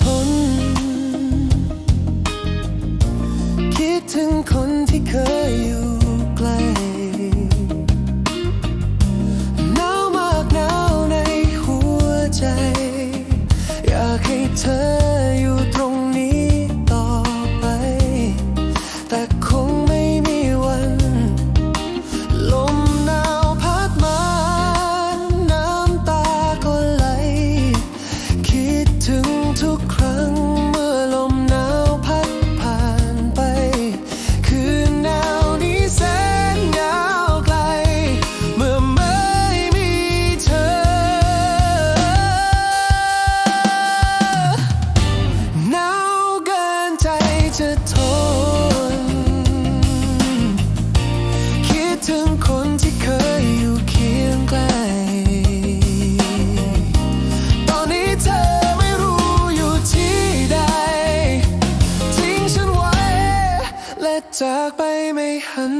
ทน คิดถึงคนที่เคยอยู่ไกลหนาวมากหนาวในหัวใจ อยากให้เธออยู่ตรงนี้ต่อไป แต่ ทุกครั้งเมื่อลมหนาวพัดผ่านไป คืนหนาวนี้แสนยาวไกล เมื่อไม่มีเธอ หนาเกินใจจะทน จากไปไม่หัน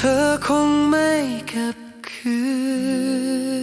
เธอคงไม่กลับคืน